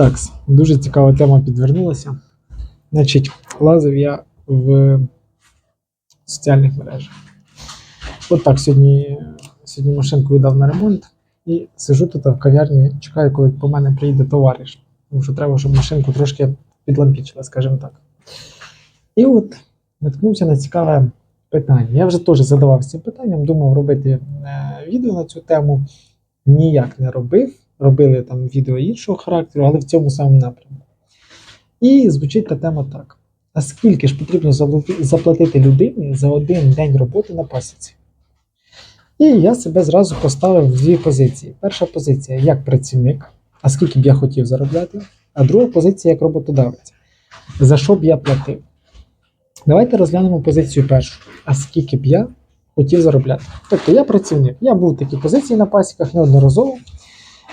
Так, дуже цікава тема підвернулася. Значить, лазив я в соціальних мережах. От так сьогодні, сьогодні машинку віддав на ремонт і сижу тут в кав'ярні, чекаю, коли по мене приїде товариш. Тому що треба, щоб машинку трошки підлампічила, скажімо так. І от наткнувся на цікаве питання. Я вже теж задавався цим питанням, думав робити е, відео на цю тему. Ніяк не робив. Робили там відео іншого характеру, але в цьому самому напрямку. І звучить та тема так: а скільки ж потрібно заплатити людині за один день роботи на пасіці? І я себе зразу поставив в дві позиції. Перша позиція як працівник, а скільки б я хотів заробляти, а друга позиція як роботодавець. За що б я платив? Давайте розглянемо позицію першу. А скільки б я хотів заробляти? Тобто я працівник, я був в такій позиції на пасіках неодноразово.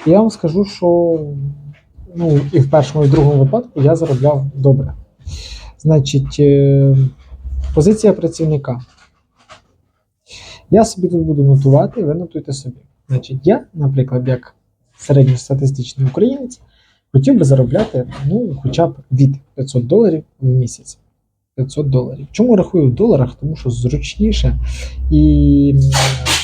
Я вам скажу, що ну, і в першому, і в другому випадку я заробляв добре. Значить, е, позиція працівника. Я собі тут буду нотувати, ви нотуйте собі. Значить, я, наприклад, як середньостатистичний українець, хотів би заробляти ну, хоча б від 500 доларів в місяць. 500 доларів. Чому рахую в доларах? Тому що зручніше, і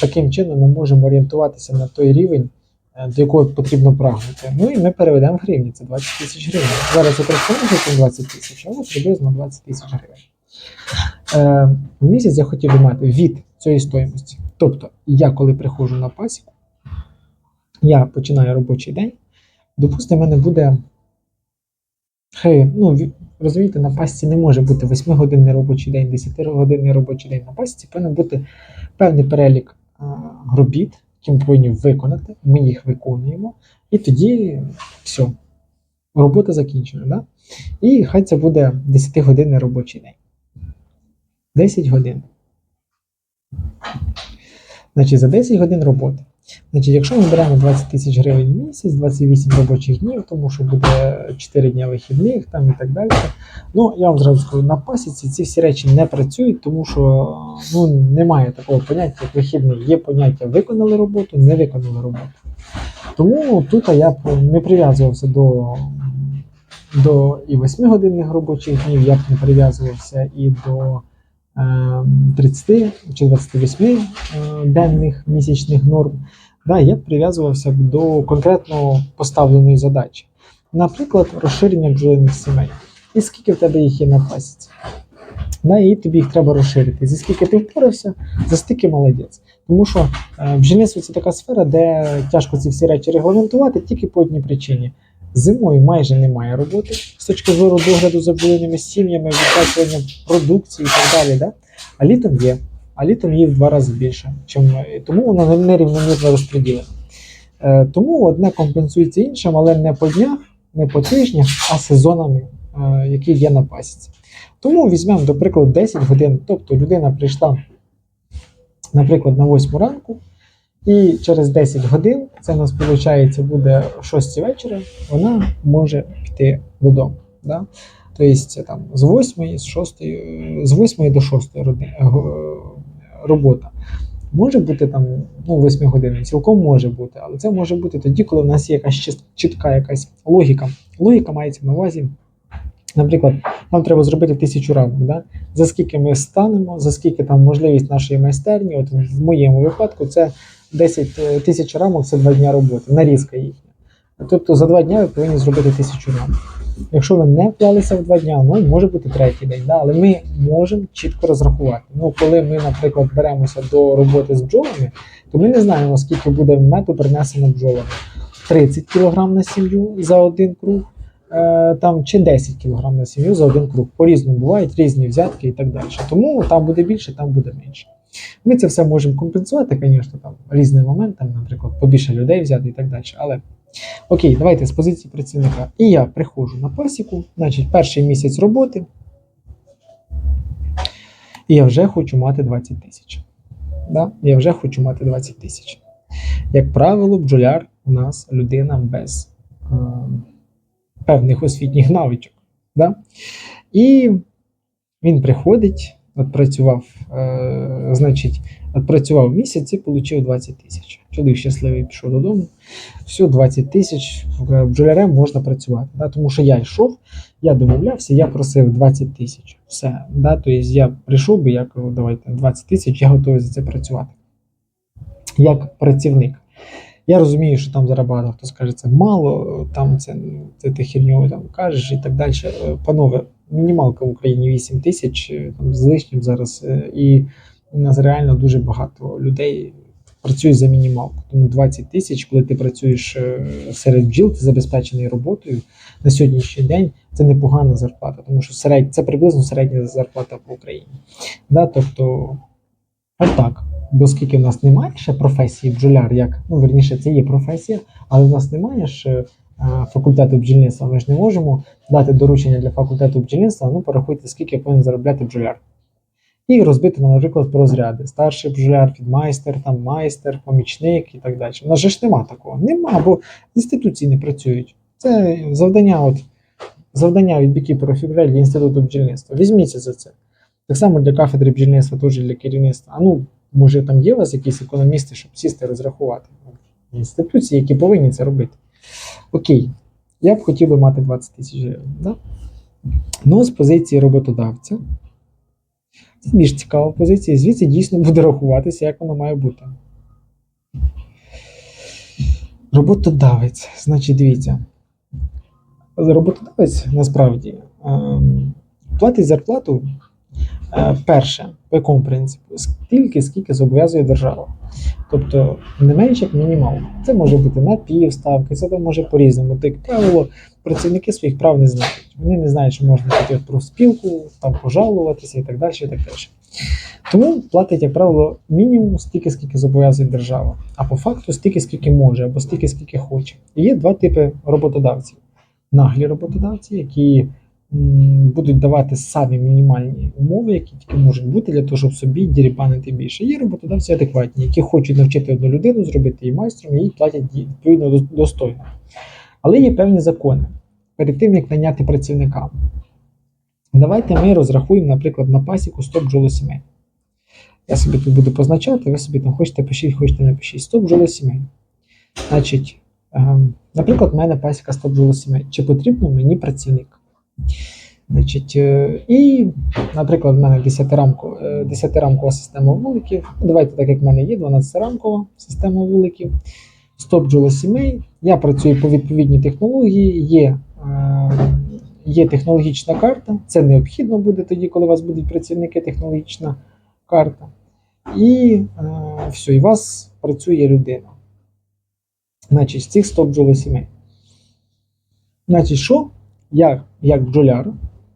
таким чином ми можемо орієнтуватися на той рівень, до якого потрібно прагнути. Ну і ми переведемо в гривні, це 20 тисяч гривень. Зараз я 20 тисяч, але приблизно 20 тисяч гривень. Е, в місяць я хотів би мати від цієї стоїмості. Тобто, я коли приходжу на пасіку, я починаю робочий день, допустимо, в мене буде. Хай, ну, розумієте, на пасіці не може бути 8-годинний робочий день, 10-годинний робочий день. На пасіці повинен бути певний перелік а, робіт, які ми повинні виконати. Ми їх виконуємо, і тоді все, робота закінчена. Да? І хай це буде 10-годинний робочий день. 10 годин. Значить, за 10 годин роботи. Значить, якщо ми беремо 20 тисяч гривень в місяць, 28 робочих днів, тому що буде 4 дні вихідних там і так далі. Ну, я вам зразу скажу, на пасіці ці всі речі не працюють, тому що ну, немає такого поняття, як вихідний. Є поняття виконали роботу, не виконали роботу. Тому тут я не прив'язувався до, до і 8-годинних робочих днів, я б не прив'язувався і до 30 чи 28 е, денних місячних норм. Да, я прив'язувався б до конкретно поставленої задачі. Наприклад, розширення бджолиних сімей. І скільки в тебе їх є на пасіці? Да, і тобі їх треба розширити. За скільки ти впорався, за стільки молодець. Тому що е, бджільництво це така сфера, де тяжко ці всі речі регламентувати тільки по одній причині. Зимою майже немає роботи з точки зору догляду за бджолиними сім'ями, відкачування продукції і так далі. Да? А літом є. А літом її в два рази більше. Чим, тому воно нерівномірно розподілено. Е, тому одне компенсується іншим, але не по днях, не по тижнях, а сезонами, е, які є на пасіці. Тому візьмемо, до прикладу, 10 годин. Тобто людина прийшла, наприклад, на 8 ранку, і через 10 годин, це у нас виходить, буде 6 вечора, вона може піти додому. Да? Тобто там з 8, з 6, е, з 8 до 6 роди- е, робота. Може бути там ну, 8 годин, цілком може бути, але це може бути тоді, коли в нас є якась чітка якась логіка. Логіка мається на увазі. Наприклад, нам треба зробити тисячу рамок. Да? За скільки ми станемо, за скільки там можливість нашої майстерні, от в моєму випадку це 10 тисяч рамок це 2 дня роботи, нарізка їхня. Тобто за 2 дні ви повинні зробити тисячу рамок. Якщо ви не вклалися в 2 дня, ну може бути третій день, да? але ми можемо чітко розрахувати. Ну, коли ми, наприклад, беремося до роботи з бджолами, то ми не знаємо, скільки буде меду принесено бджолами. 30 кг на сім'ю за один круг, е, там, чи 10 кг на сім'ю за один круг. По-різному бувають різні взятки і так далі. Тому там буде більше, там буде менше. Ми це все можемо компенсувати, звісно, там різним моментом, наприклад, побільше людей взяти і так далі. Але окей, давайте з позиції працівника. І я приходжу на пасіку, значить, перший місяць роботи. І я вже хочу мати 20 тисяч. Да? Я вже хочу мати 20 тисяч. Як правило, бджоляр у нас людина без е, певних освітніх навичок. Да? І він приходить, відпрацював, е, значить, відпрацював місяць і отримав 20 тисяч. Чоловік щасливий пішов додому. Все, 20 тисяч е, бджолярем можна працювати. Да? Тому що я йшов, я домовлявся, я просив 20 тисяч. Все. Да? Тобто я прийшов би, я кажу, давайте 20 тисяч, я готовий за це працювати. Як працівник. Я розумію, що там зараз хто скаже, це мало, там це, це ти херню там кажеш і так далі. Е, Панове, мінімалка в Україні 8 тисяч е, там, з лишнім зараз, е, і у нас реально дуже багато людей працюють за мінімалку. Тому 20 тисяч, коли ти працюєш е, серед бджіл, ти забезпечений роботою на сьогоднішній день. Це непогана зарплата, тому що серед, це приблизно середня зарплата по Україні. Да? Тобто, отак. Бо скільки в нас немає ще професії бджоляр, як ну верніше, це є професія, але в нас немає ж е, факультету бджільництва. Ми ж не можемо дати доручення для факультету бджільництва. Ну порахуйте, скільки повинен заробляти бджоляр. І розбити, ну, наприклад, по розряди. Старший бджоляр, підмайстер, там майстер, помічник і так далі. У нас же ж нема такого. Нема, бо інституції не працюють. Це завдання, от, завдання від бікіпера фібрель для інституту бджільництва. Візьміться за це. Так само для кафедри бджільництва, теж для керівництва. А ну, може, там є у вас якісь економісти, щоб сісти розрахувати. Інституції, які повинні це робити. Окей, я б хотів би мати 20 тисяч гривень. Да? Ну, з позиції роботодавця. Це більш цікава позиція. Звідси дійсно буде рахуватися, як воно має бути. Роботодавець. Значить, дивіться. Роботодавець насправді ем, платить зарплату перше, по якому принципу? Стільки, скільки зобов'язує держава. Тобто не менше як мінімал. Це може бути на півставки, це може по-різному. Так, правило, працівники своїх прав не знають. Вони не знають, що можна піти про спілку, там пожалуватися і так далі. і так далі. Тому платить, як правило, мінімум стільки, скільки зобов'язує держава, а по факту стільки, скільки може, або стільки, скільки хоче. І є два типи роботодавців: наглі роботодавці, які будуть давати самі мінімальні умови, які тільки можуть бути для того, щоб собі діріпанити більше. Є роботодавці адекватні, які хочуть навчити одну людину, зробити її майстром, і їй платять відповідно достойно. Але є певні закони перед тим, як найняти працівника. Давайте ми розрахуємо, наприклад, на пасіку 100 бджолосімей. Я собі тут буду позначати, ви собі там хочете пишіть, хочете не пишіть. 100 бджолосімей. Значить, ем, наприклад, в мене пасіка 100 бджолосімей. Чи потрібно мені працівник? Значить, е, і, наприклад, в мене 10-рамко, е, 10-рамкова система вуликів. Давайте, так як в мене є, 12-рамкова система вуликів, 100 бджолосімей. Я працюю по відповідній технології, є, е, є технологічна карта. Це необхідно буде тоді, коли у вас будуть працівники, технологічна карта. І все, і у вас працює людина. Значить, з цих 100 бджолосімей. Значить, що я, як бджоляр,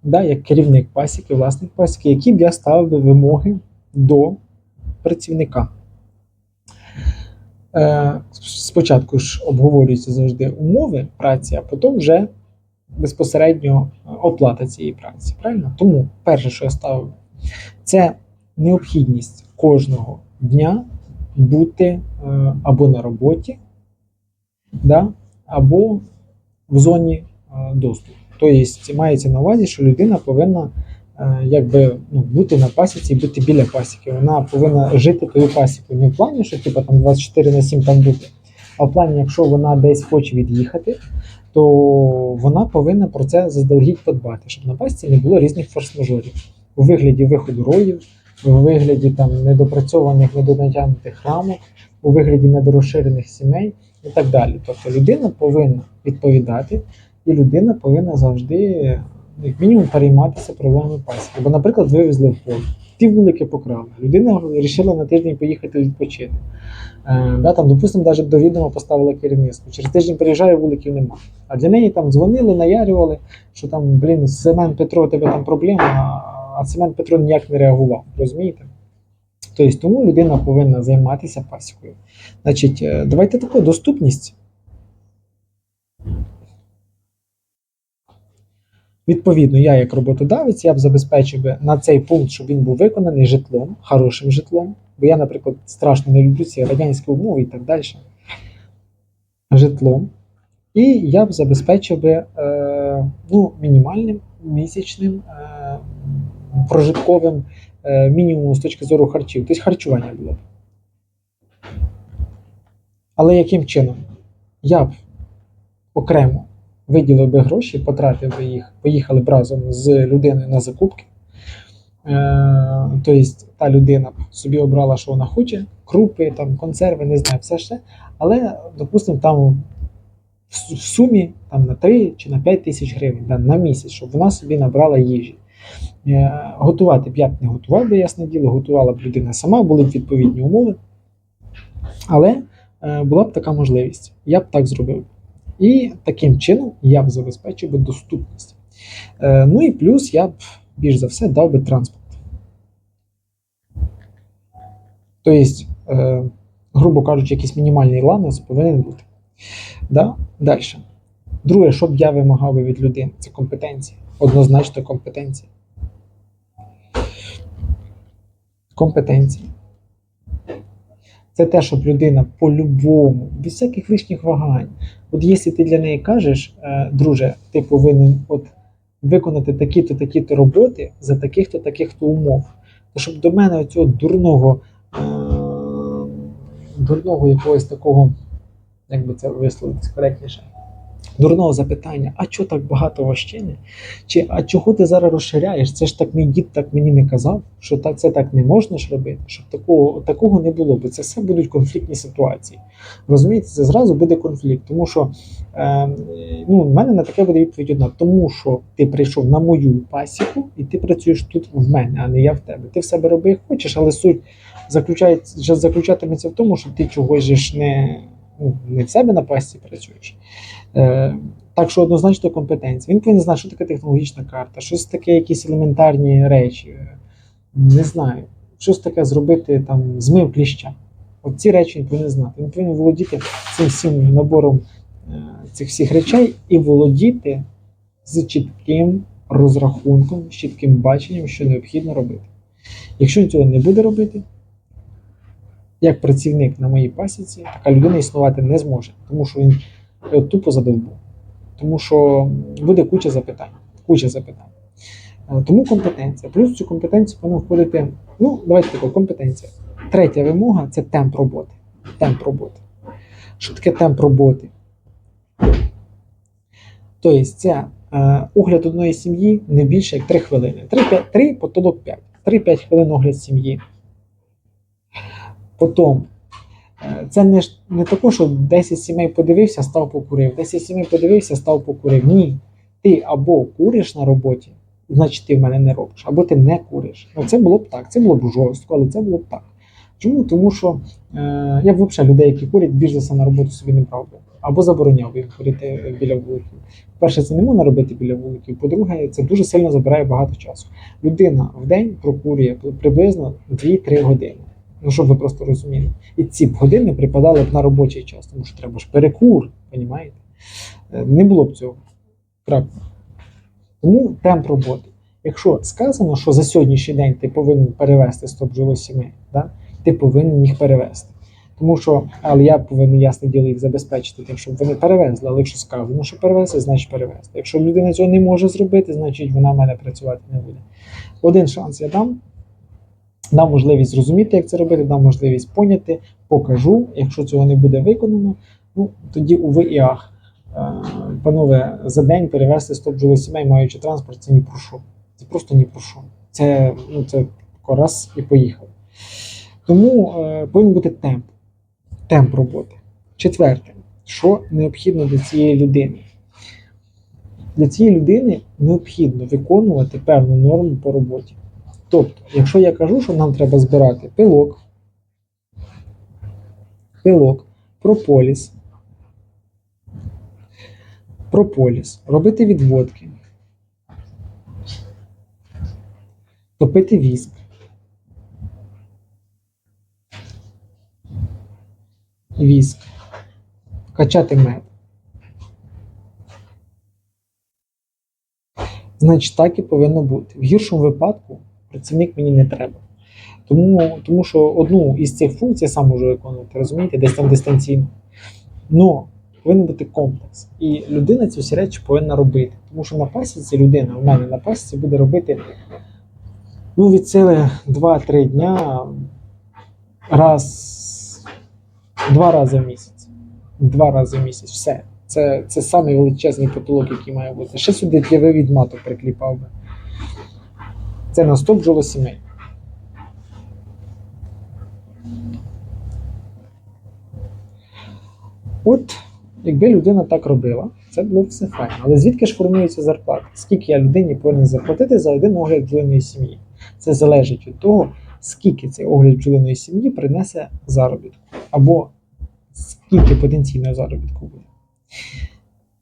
да, як керівник пасіки, власник пасіки, які б я ставив вимоги до працівника. Е, спочатку ж обговорюються завжди умови праці, а потім вже безпосередньо оплата цієї праці. Правильно? Тому перше, що я ставив, це необхідність кожного дня бути е, або на роботі, да, або в зоні е, доступу. Тобто мається на увазі, що людина повинна е, якби, ну, бути на пасіці і бути біля пасіки. Вона повинна жити тою пасікою. Не в плані, що типу, там 24 на 7 там бути, а в плані, якщо вона десь хоче від'їхати, то вона повинна про це заздалегідь подбати, щоб на пасіці не було різних форс-мажорів у вигляді виходу роїв, у вигляді там недопрацьованих, недонатягнутих рамок, у вигляді недорозширених сімей і так далі. Тобто людина повинна відповідати, і людина повинна завжди, як мінімум, перейматися проблемами пасіки. Бо, наприклад, вивезли в поле, ті вулики покрали. Людина вирішила на тиждень поїхати відпочити. Е, да, там, допустимо, навіть до відома поставила керівництво. Через тиждень приїжджає, вуликів нема. А для неї там дзвонили, наярювали, що там, блін, Семен Петро, у тебе там проблема, а- а Семен Петро ніяк не реагував. Розумієте? Тобто, тому людина повинна займатися пасікою. Значить, е, давайте таку доступність. Відповідно, я як роботодавець, я б забезпечив би на цей пункт, щоб він був виконаний житлом, хорошим житлом. Бо я, наприклад, страшно не люблю ці радянські умови і так далі. Житлом. І я б забезпечив би е, ну, мінімальним місячним е, прожитковим е, мінімуму з точки зору харчів, тобто харчування було б. Але яким чином? Я б окремо виділив би гроші, потратив би їх, поїхали б разом з людиною на закупки. Е, тобто та людина собі обрала, що вона хоче, крупи, там, консерви, не знаю, все ще. Але, допустимо, там в сумі там, на 3 чи на 5 тисяч гривень да, на місяць, щоб вона собі набрала їжі. Е, Готувати б я б не готував би, ясне діло, готувала б людина сама, були б відповідні умови. Але е, була б така можливість. Я б так зробив. І таким чином я б забезпечив би доступність. Е, Ну і плюс я б більш за все дав би транспорт. Тобто, е, грубо кажучи, якийсь мінімальний ланос повинен бути. Да? Далі. Друге, що б я вимагав би від людини, це компетенція. Однозначно компетенція. Компетенція. Це те, щоб людина по-любому, без всяких лишніх вагань. От якщо ти для неї кажеш, е, друже, ти повинен от виконати такі-то, такі-то роботи за таких-то, таких-то умов, то щоб до мене оцього дурного, е, дурного якогось такого, як би це висловити коректніше, дурного запитання, а чого так багато вощини? Чи а чого ти зараз розширяєш? Це ж так мій дід так мені не казав, що так, це так не можна ж робити, щоб такого, такого не було, бо це все будуть конфліктні ситуації. Розумієте, це зразу буде конфлікт, тому що е, ну, в мене на таке буде відповідь одна, тому що ти прийшов на мою пасіку і ти працюєш тут в мене, а не я в тебе. Ти в себе роби як хочеш, але суть заключається, заключатиметься в тому, що ти чогось ж не, ну, не в себе на пасіці працюєш. Е, так що однозначно компетенція. Він повинен знати, що таке технологічна карта, щось таке, якісь елементарні речі. Е, Не знаю, щось таке зробити там, змив кліща. От ці речі він повинен знати. Він повинен володіти цим всім набором е, цих всіх речей і володіти з чітким розрахунком, з чітким баченням, що необхідно робити. Якщо він цього не буде робити, як працівник на моїй пасіці, така людина існувати не зможе, тому що він тупо задовбав. Тому що буде куча запитань. Куча запитань. Е, Тому компетенція. Плюс цю компетенцію повинна входити. Ну, давайте тако, компетенція. Третя вимога це темп роботи. Темп роботи. Що таке темп роботи? Тобто, це е, огляд одної сім'ї не більше як 3 хвилини. 3, 5, 3 потолок 5. 3-5 хвилин огляд сім'ї. Потім Е, Це не, не тако, що 10 сімей подивився, став покурив. 10 сімей подивився, став покурив. Ні. Ти або куриш на роботі, значить ти в мене не робиш, або ти не куриш. Ну, це було б так, це було б жорстко, але це було б так. Чому? Тому що е, я б взагалі людей, які курять, більш за все на роботу собі не брав би. Або забороняв їм курити біля вуликів. Перше, це не можна робити біля вуликів. По-друге, це дуже сильно забирає багато часу. Людина в день прокурює приблизно 2-3 години. Ну, щоб ви просто розуміли. І ці б години припадали б на робочий час, тому що треба ж перекур, розумієте? Не було б цього. Крапка. Тому темп роботи. Якщо сказано, що за сьогоднішній день ти повинен перевести 100 бджолосімей, да? ти повинен їх перевести. Тому що, але я повинен ясне діло їх забезпечити тим, щоб вони перевезли. Але якщо сказано, що перевезли, значить перевезти. Якщо людина цього не може зробити, значить вона в мене працювати не буде. Один шанс я дам. Дам можливість зрозуміти, як це робити, дам можливість поняти, покажу. Якщо цього не буде виконано, ну тоді уви і ах. Е, Панове, за день перевезти 100 бджолосімей, маючи транспорт, це ні про що. Це просто ні про що. Це, ну, це раз і поїхав. Тому е, повинен бути темп. Темп роботи. Четверте, що необхідно для цієї людини? Для цієї людини необхідно виконувати певну норму по роботі. Тобто, якщо я кажу, що нам треба збирати пилок, пилок, прополіс, прополіс, робити відводки, топити віск, віск, качати мед. Значить, так і повинно бути. В гіршому випадку працівник мені не треба. Тому, тому що одну із цих функцій я сам можу виконувати, розумієте, десь там дистанційно. Но повинен бути комплекс. І людина ці всі речі повинна робити. Тому що на пасіці людина у мене на пасіці буде робити Ну, від сили 2-3 дня раз, два рази в місяць. Два рази в місяць. Все. Це, це самий величезний потолок, який має бути. Ще сюди для вивід маток прикліпав би. Це на 100 бджолосімей. От, якби людина так робила, це було б все файно. Але звідки ж формується зарплата? Скільки я людині повинен заплатити за один огляд бджолиної сім'ї? Це залежить від того, скільки цей огляд бджолиної сім'ї принесе заробітку, або скільки потенційного заробітку буде.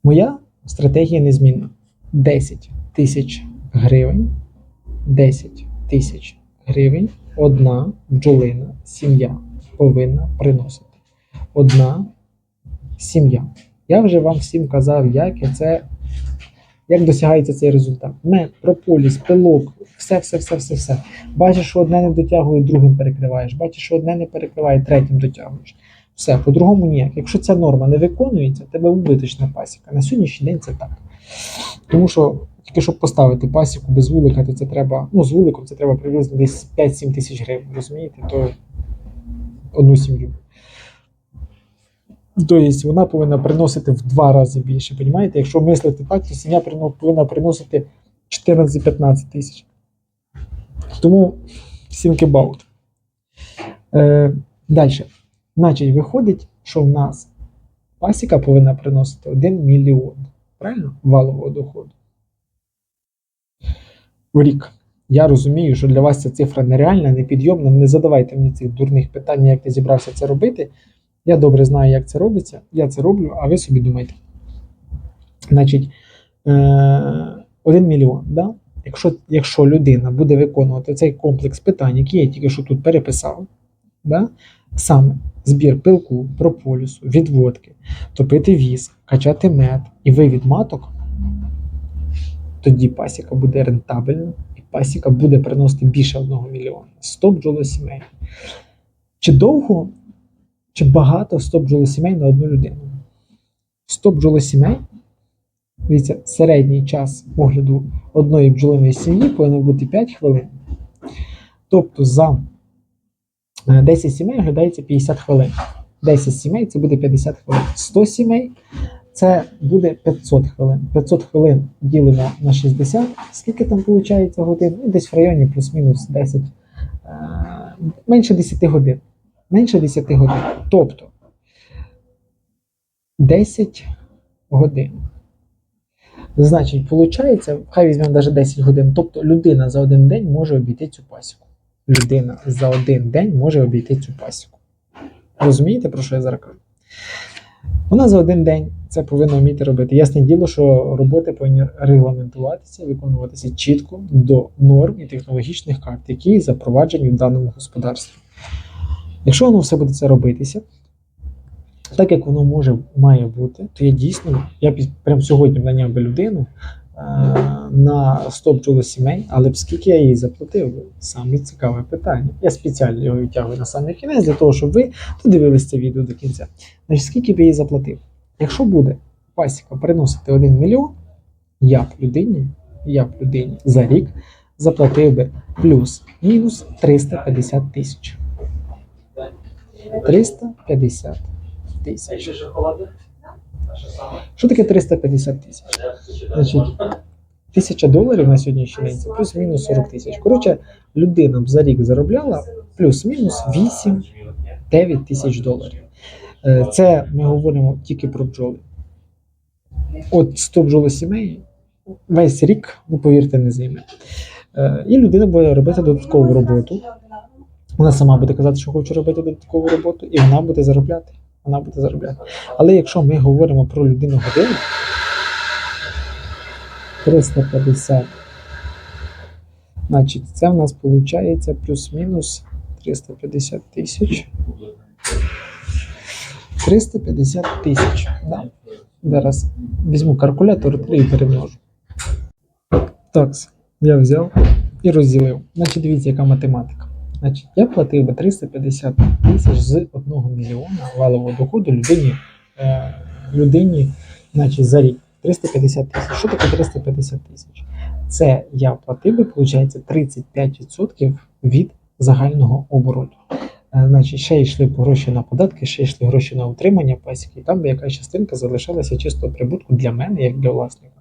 Моя стратегія незмінна: 10 тисяч гривень, 10 тисяч гривень одна бджолина сім'я повинна приносити. Одна сім'я. Я вже вам всім казав, як це, як досягається цей результат. Мед, прополіс, пилок, все, все, все, все, все. Бачиш, що одне не дотягує, другим перекриваєш. Бачиш, що одне не перекриває, третім дотягуєш. Все, по-другому ніяк. Якщо ця норма не виконується, тебе убиточна пасіка. На сьогоднішній день це так. Тому що тільки щоб поставити пасіку без вулика, то це треба. Ну, з вуликом це треба приблизно десь 5-7 тисяч гривень, розумієте? То одну сім'ю. Тобто вона повинна приносити в два рази більше. Понімаєте? Якщо мислити так, то сім'я повинна приносити 14-15 тисяч. Тому think about. Е, Далі. Значить, виходить, що в нас пасіка повинна приносити 1 мільйон. Правильно? Валового доходу. В рік. Я розумію, що для вас ця цифра нереальна, непідйомна. Не задавайте мені цих дурних питань, як я зібрався це робити. Я добре знаю, як це робиться. Я це роблю, а ви собі думайте. Значить, е, 1 мільйон. Да? Якщо, якщо людина буде виконувати цей комплекс питань, які я тільки що тут переписав, да? саме збір пилку, прополісу, відводки, топити віск, качати мед і вивід маток, тоді пасіка буде рентабельна і пасіка буде приносити більше 1 мільйона. 100 бджолосімей. Чи довго, чи багато 100 бджолосімей на одну людину? 100 бджолосімей, дивіться, середній час огляду одної бджолиної сім'ї повинен бути 5 хвилин. Тобто за е, 10 сімей оглядається 50 хвилин. 10 сімей це буде 50 хвилин. 100 сімей це буде 500 хвилин. 500 хвилин ділимо на 60. Скільки там виходить годин? Ну, десь в районі плюс-мінус 10. е, Менше 10 годин. Менше 10 годин. Тобто 10 годин. Значить, виходить, хай візьмемо навіть 10 годин. Тобто людина за один день може обійти цю пасіку. Людина за один день може обійти цю пасіку. Розумієте, про що я зараз кажу? Вона за один день це повинна вміти робити. Ясне діло, що роботи повинні регламентуватися, виконуватися чітко до норм і технологічних карт, які запроваджені в даному господарстві. Якщо воно все буде це робитися, так як воно може має бути, то я дійсно, я прямо сьогодні наняв би людину на 100 бджолосімей, але б скільки я їй заплатив? Саме цікаве питання. Я спеціально його відтягую на самий кінець для того, щоб ви додивились це відео до кінця. Значить, скільки б я їй заплатив? Якщо буде пасіка приносити 1 мільйон, я б людині, я б людині за рік заплатив би плюс-мінус 350 тисяч. 350 тисяч. Що таке 350 тисяч? Значить, тисяча доларів на сьогоднішній день це плюс-мінус 40 тисяч. Коротше, людина б за рік заробляла плюс-мінус 8-9 тисяч доларів. Е, Це ми говоримо тільки про бджоли. От 100 бджолосімей весь рік, ну повірте, не займе. Е, І людина буде робити додаткову роботу. Вона сама буде казати, що хоче робити додаткову роботу, і вона буде заробляти. Вона буде заробляти. Але якщо ми говоримо про людину годину, 350, значить, це в нас виходить плюс-мінус 350 тисяч. 350 тисяч. Да. Зараз візьму калькулятор і перемножу. Так, я взяв і розділив. Значить, дивіться, яка математика. Значить, я платив би 350 тисяч з 1 мільйона валового доходу людині, е, людині значить, за рік. 350 тисяч. Що таке 350 тисяч? Це я платив би, виходить, 35% від загального обороту. Е, Значить, ще йшли гроші на податки, ще йшли гроші на утримання пасіки, і там би якась частинка залишалася чисто прибутку для мене, як для власника.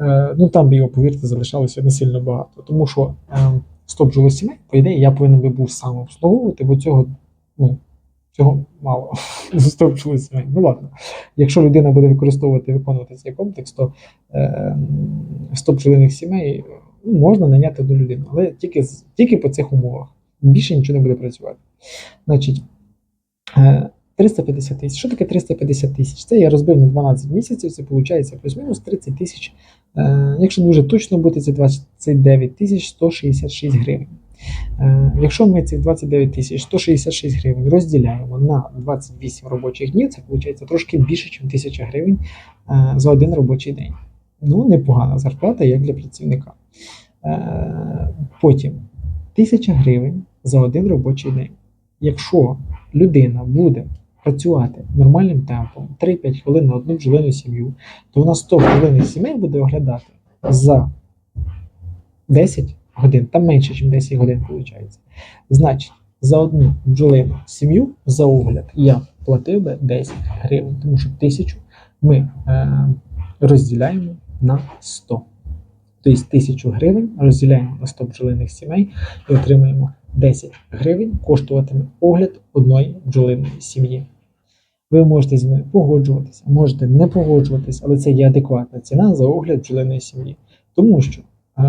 Е, Ну там би його, повірте, залишалося не сильно багато. Тому що е, стоп сімей, по ідеї, я повинен би був сам обслуговувати, бо цього, ну, цього мало. Стоп сімей. Ну ладно. Якщо людина буде використовувати виконувати цей комплекс, то е, стоп сімей ну, можна наняти одну людину, але тільки, тільки по цих умовах. Більше нічого не буде працювати. Значить, е, 350 тисяч. Що таке 350 тисяч? Це я розбив на 12 місяців, це виходить плюс-мінус 30 тисяч. Е, Якщо дуже точно бути, це 29 тисяч 166 гривень. Е, Якщо ми цих 29 тисяч 166 гривень розділяємо на 28 робочих днів, це виходить трошки більше, ніж 1000 гривень е, за один робочий день. Ну, непогана зарплата, як для працівника. Потім 1000 гривень за один робочий день. Якщо людина буде працювати нормальним темпом 3-5 хвилин на одну бджолину сім'ю, то вона 100 хвилин сімей буде оглядати за 10 годин, там менше, ніж 10 годин виходить. Значить, за одну бджолину сім'ю за огляд я платив би 10 гривень, тому що тисячу ми е, розділяємо на 100. Тобто тисячу гривень розділяємо на 100 бджолиних сімей і отримаємо 10 гривень коштуватиме огляд одної бджолиної сім'ї. Ви можете зі мною погоджуватися, можете не погоджуватися, але це є адекватна ціна за огляд бджолиної сім'ї. Тому що е,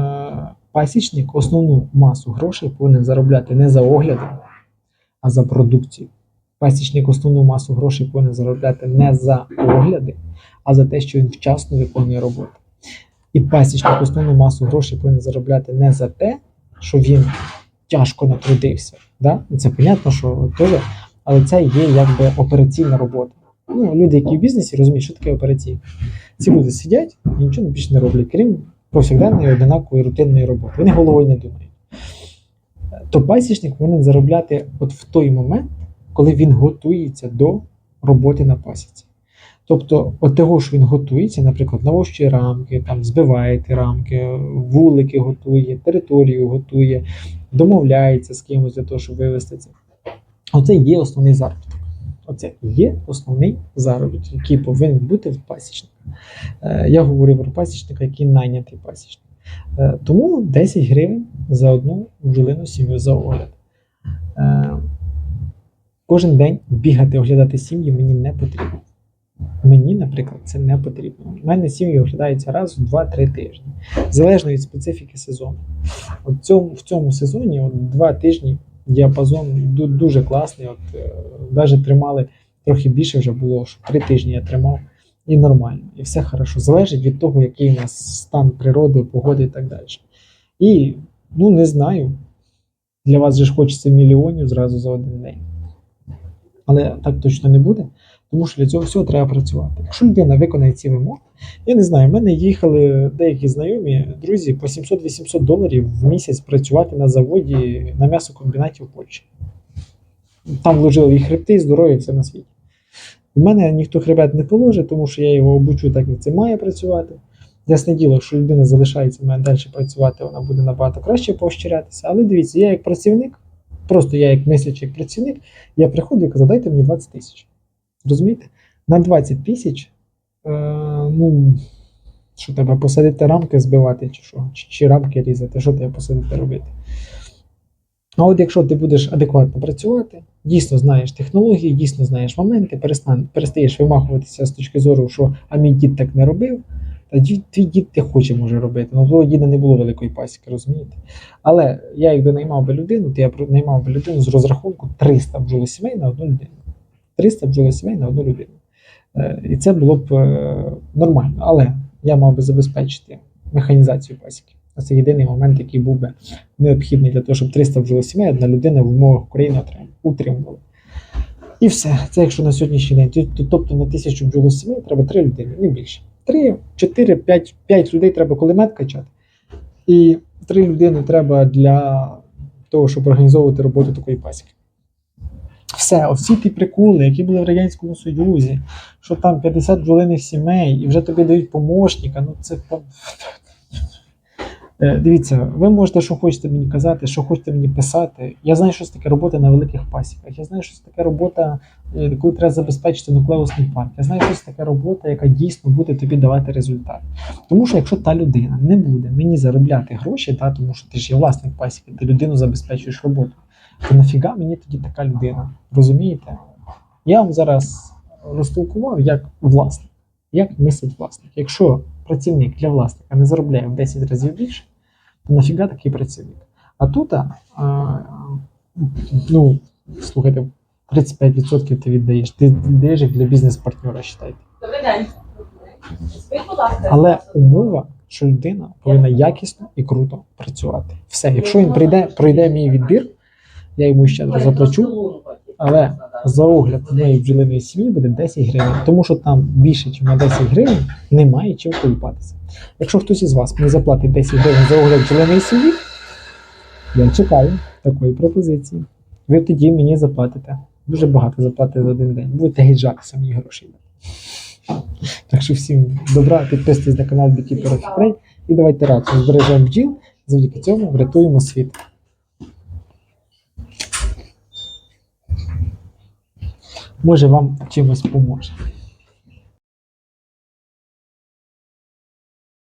пасічник основну масу грошей повинен заробляти не за оглядом, а за продукцію. Пасічник основну масу грошей повинен заробляти не за огляди, а за те, що він вчасно виконує роботу. І пасічник основну масу грошей повинен заробляти не за те, що він тяжко натрудився. Да? Це понятно, що теж, але це є якби операційна робота. Ну, люди, які в бізнесі, розуміють, що таке операційна. Ці люди сидять і нічого більше не роблять, крім повсякденної одинакової рутинної роботи. Вони головою не думають. То пасічник повинен заробляти от в той момент, коли він готується до роботи на пасіці. Тобто, от того, що він готується, наприклад, навощує рамки, там збиває рамки, вулики готує, територію готує, домовляється з кимось для того, щоб вивести це. Оце є основний заробіток. Оце є основний заробіток, який повинен бути в пасічника. Е, Я говорив про пасічника, який найнятий пасічник. Е, Тому 10 гривень за одну бджолину сім'ю за огляд. Е, Кожен день бігати, оглядати сім'ї мені не потрібно. Мені, наприклад, це не потрібно. У мене сім'ї оглядаються раз в 2-3 тижні, залежно від специфіки сезону. От цьому, в цьому сезоні от 2 тижні діапазон дуже класний. От, е, навіть тримали трохи більше вже було, що 3 тижні я тримав, і нормально, і все хорошо. Залежить від того, який у нас стан природи, погоди і так далі. І ну не знаю. Для вас же ж хочеться мільйонів зразу за один день. Але так точно не буде. Тому що для цього всього треба працювати. Якщо людина виконає ці вимоги, я не знаю, в мене їхали деякі знайомі, друзі, по 700-800 доларів в місяць працювати на заводі на м'ясокомбінаті в Польщі. Там вложили і хребти, і здоров'я, все на світі. У мене ніхто хребет не положить, тому що я його обучу так, як це має працювати. Ясне діло, якщо людина залишається в мене далі працювати, вона буде набагато краще поощрятися. Але дивіться, я як працівник, просто я як мислячий як працівник, я приходжу і кажу, дайте мені 20 тисяч. Розумієте? На 20 тисяч, е, ну, що треба посадити рамки збивати, чи що, чи, чи рамки різати, що треба посадити робити. А от якщо ти будеш адекватно працювати, дійсно знаєш технології, дійсно знаєш моменти, перестаєш вимахуватися з точки зору, що а мій дід так не робив, та твій дід ти хоче може робити. Ну, твого діда не було великої пасіки, розумієте? Але я якби наймав би людину, то я наймав би людину з розрахунку 300 бджолосімей на одну людину. 300 бджолосімей на одну людину. Е, І це було б е, нормально. Але я мав би забезпечити механізацію пасіки. Це єдиний момент, який був би необхідний для того, щоб 300 бджолосімей одна людина в умовах України утримувала. І все. Це якщо на сьогоднішній день. Тобто- на тисячу бджолосімей треба 3 людини, не більше. 3, 4, 5, 5 людей треба кулемет качати. І 3 людини треба для того, щоб організовувати роботу такої пасіки. Все, оці ті приколи, які були в Радянському Союзі, що там 50 бджолиних сімей, і вже тобі дають помощника, ну це Е, Дивіться, ви можете, що хочете мені казати, що хочете мені писати. Я знаю, що це таке робота на великих пасіках. Я знаю, що це таке робота, е, коли треба забезпечити нуклеусний парк. Я знаю, що це така робота, яка дійсно буде тобі давати результат. Тому що якщо та людина не буде мені заробляти гроші, та, тому що ти ж є власник пасіки, ти людину забезпечуєш роботу, то нафіга мені тоді така людина? Розумієте? Я вам зараз розтолкував як власник, як мислить власник. Якщо працівник для власника не заробляє в 10 разів більше, то нафіга такий працівник? А тут, а, ну, слухайте, 35% ти віддаєш. Ти віддаєш як для бізнес-партнера, вважайте. Добрий день. Але умова, що людина повинна якісно і круто працювати. Все, якщо він прийде, пройде мій відбір, я йому щедро заплачу, але за огляд моєї бджолиної сім'ї буде 10 гривень, тому що там більше, ніж на 10 гривень, немає чим колупатися. Якщо хтось із вас мені заплатить 10 гривень за огляд бджолиної сім'ї, я чекаю такої пропозиції. Ви тоді мені заплатите. Дуже багато заплатите за один день. Будете гіджатися мені грошей. Так що всім добра, підписуйтесь на канал Beekeeper of і давайте разом збережемо бджіл. Завдяки цьому врятуємо світ. Може вам чимось поможе.